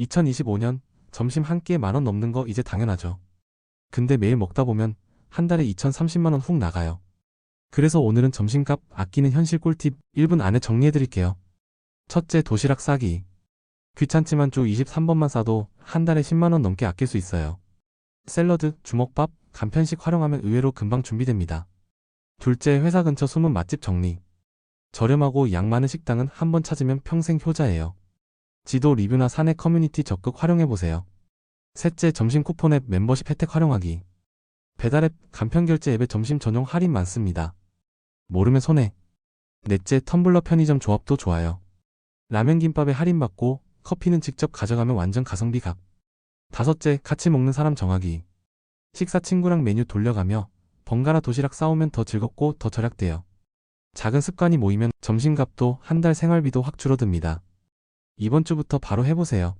2025년 점심 한 끼에 만원 넘는 거 이제 당연하죠. 근데 매일 먹다 보면 한 달에 2,030만 원 훅 나가요. 그래서 오늘은 점심값 아끼는 현실 꿀팁 1분 안에 정리해 드릴게요. 첫째 도시락 싸기. 귀찮지만 주 23번만 싸도 한 달에 10만 원 넘게 아낄 수 있어요. 샐러드, 주먹밥, 간편식 활용하면 의외로 금방 준비됩니다. 둘째 회사 근처 숨은 맛집 정리. 저렴하고 양 많은 식당은 한 번 찾으면 평생 효자예요. 지도 리뷰나 사내 커뮤니티 적극 활용해보세요. 셋째 점심 쿠폰 앱 멤버십 혜택 활용하기. 배달 앱, 간편결제 앱에 점심 전용 할인 많습니다. 모르면 손해. 넷째 텀블러 편의점 조합도 좋아요. 라면 김밥에 할인받고 커피는 직접 가져가면 완전 가성비 각. 다섯째 같이 먹는 사람 정하기. 식사 친구랑 메뉴 돌려가며 번갈아 도시락 싸우면 더 즐겁고 더 절약돼요. 작은 습관이 모이면 점심값도 한 달 생활비도 확 줄어듭니다. 이번 주부터 바로 해보세요.